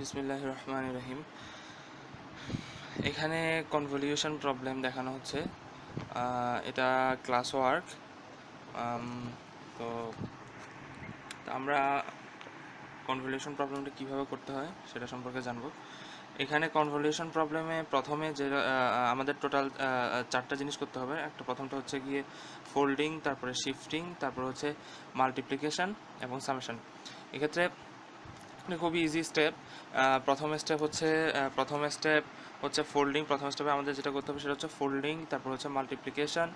বিসমিল্লাহ রহমান রহিম এখানে convolution problem দেখানো হচ্ছে। এটা ক্লাস ওয়ার্ক তো আমরা কনভলিউশন প্রবলেমটা কীভাবে করতে হয় সেটা সম্পর্কে জানব। এখানে কনভলিউশন প্রবলেমে প্রথমে যে আমাদের টোটাল চারটা জিনিস করতে হবে। একটা প্রথমটা হচ্ছে গিয়ে ফোল্ডিং তারপরে শিফটিং তারপর হচ্ছে মাল্টিপ্লিকেশন এবং সামেশন এক্ষেত্রে এটা খুবই ইজি স্টেপ প্রথম স্টেপ হচ্ছে প্রথম স্টেপ হচ্ছে ফোল্ডিং প্রথম স্টেপে আমাদের যেটা করতে হবে সেটা হচ্ছে ফোল্ডিং তারপর হচ্ছে মাল্টিপ্লিকেশন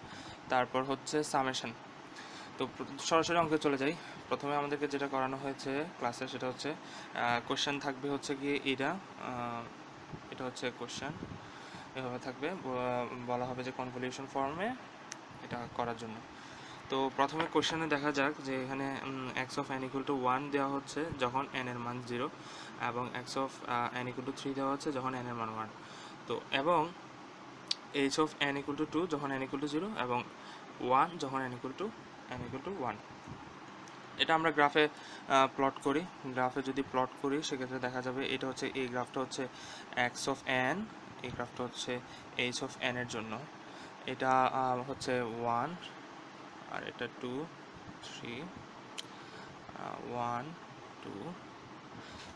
তারপর হচ্ছে সামেশন তো সরাসরি অঙ্কে চলে যাই। প্রথমে আমাদেরকে যেটা করানো হয়েছে ক্লাসে সেটা হচ্ছে কোশ্চেন থাকবে হচ্ছে গিয়ে এটা এটা হচ্ছে কোশ্চেন এভাবে থাকবে। বলা হবে যে কনভলিউশন ফর্মে এটা করার জন্য। তো প্রথমে কোশ্চেনে দেখা যাক যে এখানে x of n equal to one দেওয়া হচ্ছে যখন এন এর মান জিরো এবং x of n equal to three দেওয়া হচ্ছে যখন এন এর মান ওয়ান তো, এবং h of n equal to two যখন এন ইকুয়াল টু জিরো এবং ওয়ান যখন n equal to n equal to one এটা আমরা গ্রাফে প্লট করি। গ্রাফে যদি প্লট করি, সেক্ষেত্রে দেখা যাবে এটা হচ্ছে, এই গ্রাফটা হচ্ছে এক্স অফ এন এই গ্রাফটা হচ্ছে এইচ অফ এর জন্য। এটা হচ্ছে ওয়ান আর এটা টু থ্রি ওয়ান টু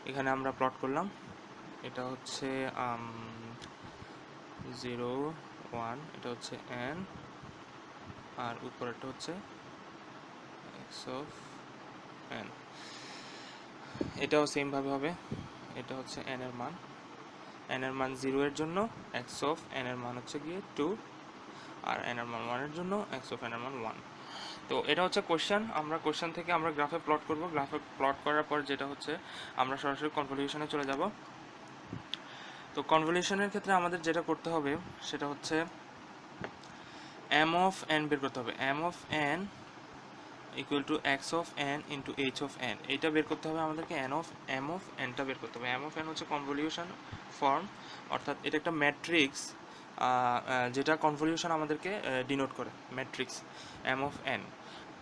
এখানে আমরা প্লট করলাম। এটা হচ্ছে জিরো ওয়ান এটা হচ্ছে এন আর উপরেরটা হচ্ছে এক্স অফ এন এটাও সেমভাবে হবে। এটা হচ্ছে এন এর মান। এন এর মান জিরো এর জন্য এক্স অফ এন এর মান হচ্ছে গিয়ে টু আর এন এর মান ওয়ানের জন্য এক্স অফ এন এর মান ওয়ান তো এটা হচ্ছে কোশ্চেন আমরা কোশ্চেন থেকে আমরা গ্রাফে প্লট করব। গ্রাফে প্লট করার পর যেটা হচ্ছে, আমরা সরাসরি কনভলিউশনে চলে যাব। তো কনভলিউশনের ক্ষেত্রে আমাদের যেটা করতে হবে, সেটা হচ্ছে এম অফ এন বের করতে হবে। M of N equal to X of N into H of N এইটা বের করতে হবে আমাদেরকে এন অফ এম অফ এনটা বের করতে হবে। এম অফ এন হচ্ছে কনভলিউশন ফর্ম অর্থাৎ এটা একটা ম্যাট্রিক্স যেটা কনভলিউশন আমাদেরকে ডিনোট করে। ম্যাট্রিক্স এম অফ এন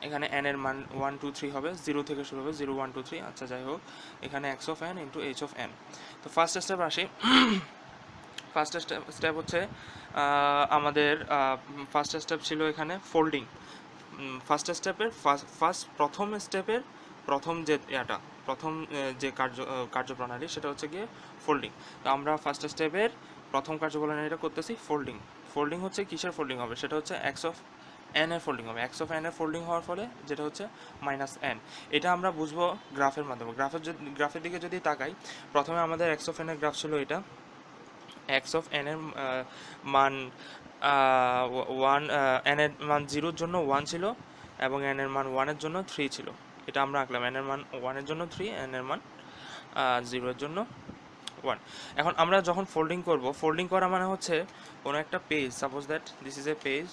এখানে এন এর মান ওয়ান টু থ্রি হবে জিরো থেকে শুরু হবে জিরো ওয়ান টু থ্রি আচ্ছা যাই হোক, এখানে x of n into h of n তো ফার্স্ট স্টেপ আসি ফার্স্ট স্টেপ স্টেপ হচ্ছে আমাদের ফার্স্ট স্টেপ ছিল এখানে ফোল্ডিং ফার্স্ট স্টেপের ফার্স্ট প্রথম স্টেপের প্রথম যে ইয়াটা, প্রথম যে কার্য কার্যপ্রণালী, সেটা হচ্ছে গিয়ে ফোল্ডিং তো আমরা ফার্স্ট স্টেপের প্রথম কার্যপ্রণালীটা করতেছি ফোল্ডিং ফোল্ডিং হচ্ছে কিসের ফোল্ডিং হবে? সেটা হচ্ছে এক্স অফ এন এর ফোল্ডিং হবে। এক্স অফ এন এর ফোল্ডিং হওয়ার ফলে যেটা হচ্ছে মাইনাস এন এটা আমরা বুঝব গ্রাফের মাধ্যমে। গ্রাফের যদি গ্রাফের দিকে যদি তাকাই, প্রথমে আমাদের এক্স অফ এন এর গ্রাফ ছিল এটা। এক্স অফ এন এর মান ওয়ান এন এর মান জিরোর জন্য ওয়ান ছিল এবং এন এর মান ওয়ানের জন্য থ্রি ছিল। এটা আমরা আঁকলাম। এন এর মান ওয়ানের জন্য থ্রি এন এর মান জিরোর জন্য ওয়ান এখন আমরা যখন ফোল্ডিং করব ফোল্ডিং করা মানে হচ্ছে কোনো একটা page suppose that this is a page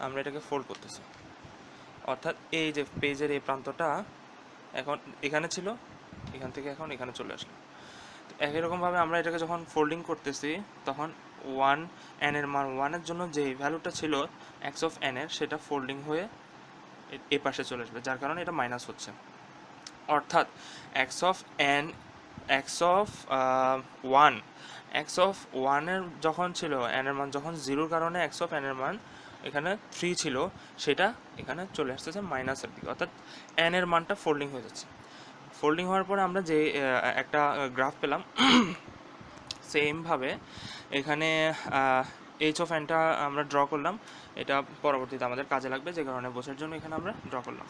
আমরা এটাকে ফোল্ড করতেছি। অর্থাৎ এই যে পেজের এই প্রান্তটা এখন এখানে ছিল, এখান থেকে এখন এখানে চলে আসলো। তো একই রকমভাবে আমরা এটাকে যখন ফোল্ডিং করতেছি, তখন ওয়ান এন এর মান ওয়ানের জন্য যে ভ্যালুটা ছিল এক্স অফ এন এর, সেটা ফোল্ডিং হয়ে এ- পাশে চলে আসবে, যার কারণে এটা মাইনাস হচ্ছে। অর্থাৎ x of n x of one x of ওয়ানের যখন ছিল এন এর মান যখন জিরোর কারণে এক্স অফ এন এর মান এখানে থ্রি ছিল, সেটা এখানে চলে আসতেছে মাইনাসের দিকে। অর্থাৎ এন এর মানটা ফোল্ডিং হয়ে যাচ্ছে। ফোল্ডিং হওয়ার পরে আমরা যে একটা গ্রাফ পেলাম সেমভাবে এখানে এইচ অফ এনটা আমরা ড্র করলাম। এটা পরবর্তীতে আমাদের কাজে লাগবে, যে কারণে বসার জন্য এখানে আমরা ড্র করলাম।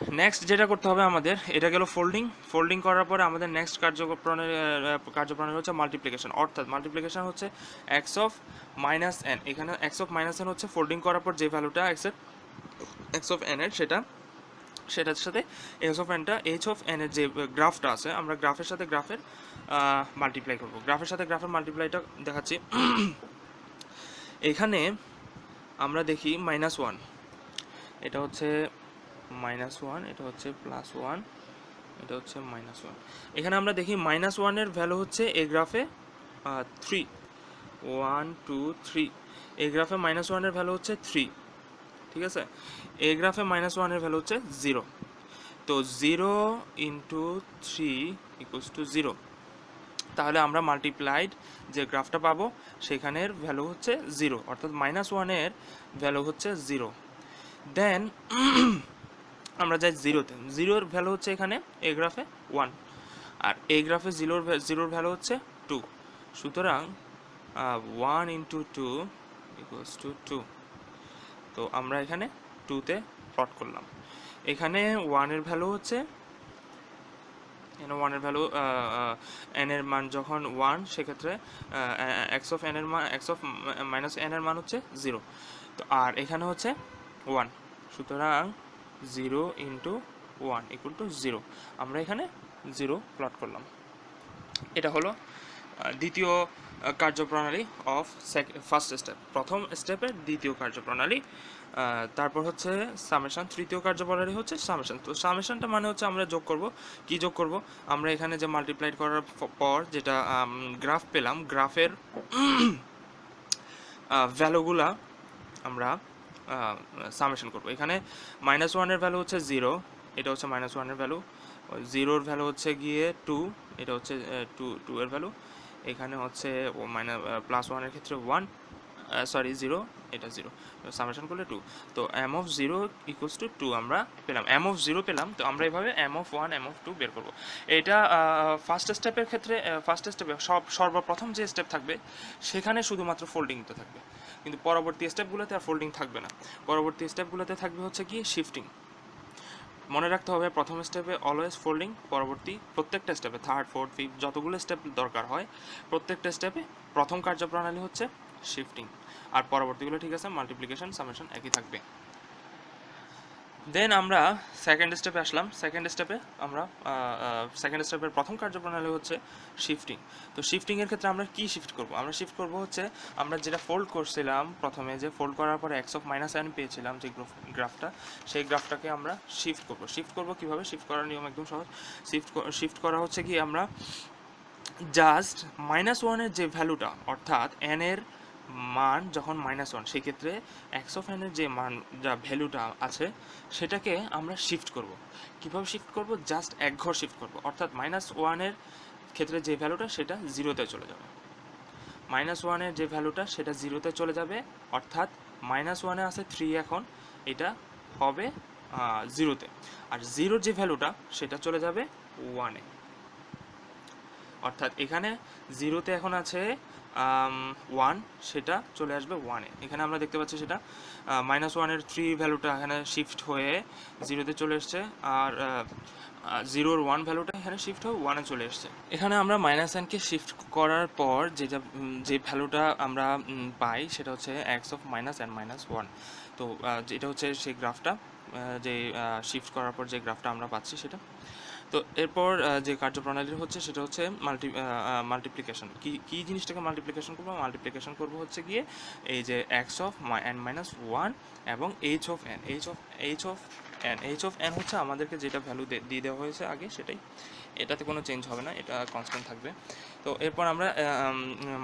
নেক্সট যেটা করতে হবে আমাদের এটা গেল ফোল্ডিং ফোল্ডিং করার পরে আমাদের নেক্সট কার্যপ্রণালী আহ, কার্যপ্রণালী হচ্ছে মাল্টিপ্লিকেশন অর্থাৎ মাল্টিপ্লিকেশন হচ্ছে এক্স অফ মাইনাস এন এখানে এক্স অফ মাইনাস এন হচ্ছে ফোল্ডিং করার পর যে ভ্যালুটা এক্স এক্স অফ এন এর সেটা সেটার সাথে এক্স অফ এনটা এইচ অফ এন এর যে গ্রাফটা আছে আমরা গ্রাফের সাথে গ্রাফের মাল্টিপ্লাই করব। গ্রাফের সাথে গ্রাফের মাল্টিপ্লাইটা দেখাচ্ছি। এখানে আমরা দেখি মাইনাস ওয়ান এটা হচ্ছে মাইনাস ওয়ান, এটা হচ্ছে প্লাস ওয়ান, এটা হচ্ছে মাইনাস ওয়ান। এখানে আমরা দেখি মাইনাস ওয়ানের ভ্যালু হচ্ছে এই গ্রাফে থ্রি ওয়ান টু থ্রি এই গ্রাফে মাইনাস ওয়ানের ভ্যালু হচ্ছে থ্রি ঠিক আছে? এই গ্রাফে মাইনাস ওয়ানের ভ্যালু হচ্ছে জিরো তো zero into three equals to zero তাহলে আমরা মাল্টিপ্লাইড যে গ্রাফটা পাবো, সেখানের ভ্যালু হচ্ছে জিরো অর্থাৎ মাইনাস ওয়ানের ভ্যালু হচ্ছে জিরো দেন আমরা যাই জিরোতে জিরোর ভ্যালু হচ্ছে এখানে এ গ্রাফে ওয়ান আর এ গ্রাফে জিরোর জিরোর ভ্যালু হচ্ছে টু সুতরাং one into two equals to two তো আমরা এখানে টুতে প্লট করলাম। এখানে ওয়ানের ভ্যালু হচ্ছে, এখানে ওয়ানের ভ্যালু এন এর মান যখন ওয়ান সেক্ষেত্রে এক্স অফ এন এর মান এক্স অফ মাইনাস এন এর মান হচ্ছে জিরো তো আর এখানে হচ্ছে ওয়ান সুতরাং zero into one equal to zero. আমরা এখানে জিরো প্লট করলাম। এটা হলো দ্বিতীয় কার্যপ্রণালী অফ ফার্স্ট স্টেপ প্রথম স্টেপের দ্বিতীয় কার্যপ্রণালী তারপর হচ্ছে সামেশন তৃতীয় কার্যপ্রণালী হচ্ছে সামেশন তো সামেশনটা মানে হচ্ছে আমরা যোগ করব। কি যোগ করব? আমরা এখানে যে মাল্টিপ্লাইড করার পর যেটা গ্রাফ পেলাম গ্রাফের ভ্যালুগুলা আমরা সামেশন করব। এখানে মাইনাস ওয়ানের ভ্যালু হচ্ছে জিরো এটা হচ্ছে মাইনাস ওয়ানের ভ্যালু জিরোর ভ্যালু হচ্ছে গিয়ে টু এটা হচ্ছে টু টু এর ভ্যালু এখানে হচ্ছে মাইনাস প্লাস ওয়ানের ক্ষেত্রে ওয়ান সরি জিরো এটা জিরো সামেশন করলে টু তো m of zero equals to two আমরা পেলাম। এম অফ জিরো পেলাম, তো আমরা এভাবে m of one m of two বের করব। এটা ফার্স্ট স্টেপের ক্ষেত্রে ফার্স্ট স্টেপে সব, সর্বপ্রথম যে স্টেপ থাকবে, সেখানে শুধুমাত্র ফোল্ডিংটা থাকবে। কিন্তু পরবর্তী স্টেপগুলোতে আর ফোল্ডিং থাকবে না। পরবর্তী স্টেপগুলোতে থাকবে হচ্ছে কি শিফটিং মনে রাখতে হবে, প্রথম স্টেপে অলওয়েজ ফোল্ডিং পরবর্তী প্রত্যেকটা স্টেপে থার্ড ফোর্থ ফিফথ যতগুলো স্টেপ দরকার হয়, প্রত্যেকটা স্টেপে প্রথম কার্যপ্রণালী হচ্ছে শিফটিং আর পরবর্তীগুলো ঠিক আছে মাল্টিপ্লিকেশন সামেশন একই থাকবে। দেন আমরা সেকেন্ড স্টেপে আসলাম। সেকেন্ড স্টেপে আমরা সেকেন্ড স্টেপের প্রথম কার্যপ্রণালী হচ্ছে শিফটিং তো শিফটিংয়ের ক্ষেত্রে আমরা কি শিফট করব? আমরা শিফট করব হচ্ছে, আমরা যেটা ফোল্ড করছিলাম প্রথমে, যে ফোল্ড করার পরে এক্স অফ মাইনাস এন পেয়েছিলাম যে গ্রাফটা, সেই গ্রাফটাকে আমরা শিফট করব। শিফট করব কীভাবে? শিফট করার নিয়ম একদম সহজ। শিফট শিফট করা হচ্ছে কি আমরা জাস্ট মাইনাস ওয়ানের যে ভ্যালুটা অর্থাৎ এন এর মান যখন মাইনাস ওয়ান সেক্ষেত্রে এনের যে মান, যা ভ্যালুটা আছে, সেটাকে আমরা শিফট করব। কীভাবে শিফট করব? জাস্ট এক ঘর শিফট করব। অর্থাৎ মাইনাস ওয়ানের ক্ষেত্রে যে ভ্যালুটা সেটা জিরোতে চলে যাবে। মাইনাস ওয়ানের যে ভ্যালুটা সেটা জিরোতে চলে যাবে। অর্থাৎ মাইনাস ওয়ানে আছে থ্রি এখন। এটা হবে জিরোতে আর জিরোর যে ভ্যালুটা সেটা চলে যাবে ওয়ানে অর্থাৎ এখানে জিরোতে এখন আছে ওয়ান সেটা চলে আসবে ওয়ানে এখানে আমরা দেখতে পাচ্ছি সেটা মাইনাস ওয়ানের থ্রি ভ্যালুটা এখানে শিফট হয়ে জিরোতে চলে এসছে, আর জিরোর ওয়ান ভ্যালুটা এখানে শিফট হয়ে ওয়ানে চলে এসছে। এখানে আমরা মাইনাস ওয়ানকে শিফট করার পর যেটা যে ভ্যালুটা আমরা পাই, সেটা হচ্ছে x of minus n minus one তো যেটা হচ্ছে সেই গ্রাফটা যে শিফট করার পর যে গ্রাফটা আমরা পাচ্ছি সেটা। তো এরপর যে কার্যপ্রণালী হচ্ছে সেটা হচ্ছে মাল্টি মাল্টিপ্লিকেশন কি কি জিনিসটাকে মাল্টিপ্লিকেশন করব? মাল্টিপ্লিকেশন করব হচ্ছে গিয়ে এই যে x of n minus one এবং h of n h of h of n h of n হচ্ছে আমাদেরকে যেটা ভ্যালু দিয়ে দেওয়া হয়েছে আগে সেটাই। এটাতে কোনো চেঞ্জ হবে না, এটা কনস্ট্যান্ট থাকবে। তো এরপর আমরা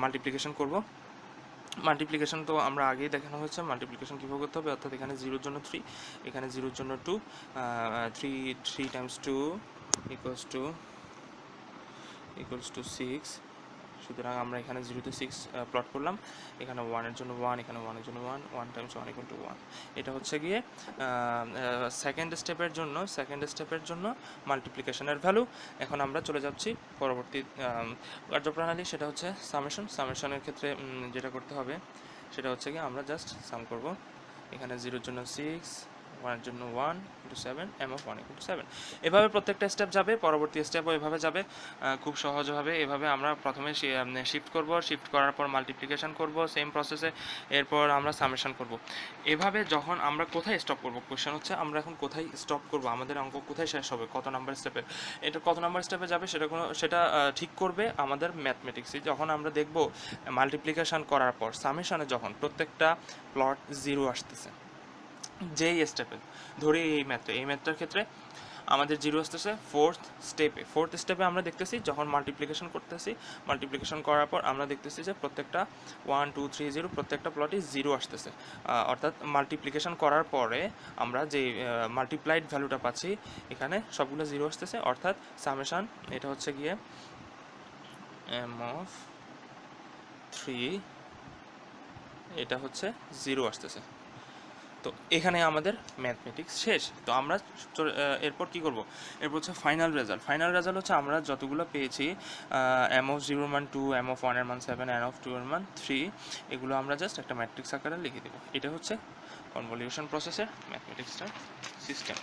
মাল্টিপ্লিকেশন করব। মাল্টিপ্লিকেশন তো আমরা আগেই দেখানো হয়েছে। মাল্টিপ্লিকেশন কীভাবে করতে হবে? অর্থাৎ এখানে জিরোর জন্য থ্রি এখানে জিরোর জন্য two three three times two equals two equals two six সুতরাং আমরা এখানে জিরো টু সিক্স প্লট করলাম, এখানে ওয়ানের জন্য ওয়ান এখানে ওয়ানের জন্য one one times one equal to one এটা হচ্ছে গিয়ে সেকেন্ড স্টেপের জন্য সেকেন্ড স্টেপের জন্য মাল্টিপ্লিকেশনের ভ্যালু এখন আমরা চলে যাচ্ছি পরবর্তী কার্যপ্রণালী, সেটা হচ্ছে সামেশন সামেশনের ক্ষেত্রে যেটা করতে হবে, সেটা হচ্ছে কি আমরা জাস্ট সাম করব। এখানে জিরোর জন্য সিক্স ওয়ানের জন্য one into seven M of one into seven এভাবে প্রত্যেকটা স্টেপ যাবে, পরবর্তী স্টেপও এভাবে যাবে। খুব সহজভাবে এভাবে আমরা প্রথমে শিফট করব শিফট করার পর মাল্টিপ্লিকেশন করব সেম প্রসেসে এরপর আমরা সামেশন করব। এভাবে যখন আমরা কোথায় স্টপ করব? কোশ্চেন হচ্ছে আমরা এখন কোথায় স্টপ করব? আমাদের অঙ্ক কোথায় শেষ হবে? কত নাম্বার স্টেপে এটা কত নাম্বার স্টেপে যাবে সেটা কোনো, সেটা ঠিক করবে আমাদের ম্যাথমেটিক্সই যখন আমরা দেখব মাল্টিপ্লিকেশান করার পর সামেশানে যখন প্রত্যেকটা প্লট জিরো আসতেছে। যেই স্টেপে ধরি এই ম্যাথটা এই ম্যাথটার ক্ষেত্রে আমাদের জিরো আসতেছে ফোর্থ স্টেপে ফোর্থ স্টেপে আমরা দেখতেছি যখন মাল্টিপ্লিকেশন করতেছি মাল্টিপ্লিকেশন করার পর আমরা দেখতেছি যে প্রত্যেকটা ওয়ান টু থ্রি জিরো প্রত্যেকটা প্লটই জিরো আসতেছে। অর্থাৎ মাল্টিপ্লিকেশন করার পরে আমরা যে মাল্টিপ্লাইড ভ্যালুটা পাচ্ছি, এখানে সবগুলো জিরো আসতেছে, অর্থাৎ সামেশন এটা হচ্ছে গিয়ে এম অফ থ্রি এটা হচ্ছে জিরো আসতেছে। তো এখানে আমাদের ম্যাথমেটিক্স শেষ। তো আমরা এরপর কি করব? এরপর হচ্ছে ফাইনাল রেজাল্ট ফাইনাল রেজাল্ট হচ্ছে আমরা যতগুলো পেয়েছি এম অফ জিরোর মান টু এম অফ ওয়ানের মান সেভেন এন অফ টু এর মান থ্রি এগুলো আমরা জাস্ট একটা ম্যাট্রিক্স আকারে লিখে দেবো। এটা হচ্ছে কনভলিউশন প্রসেসের ম্যাথমেটিক্সটার সিস্টেম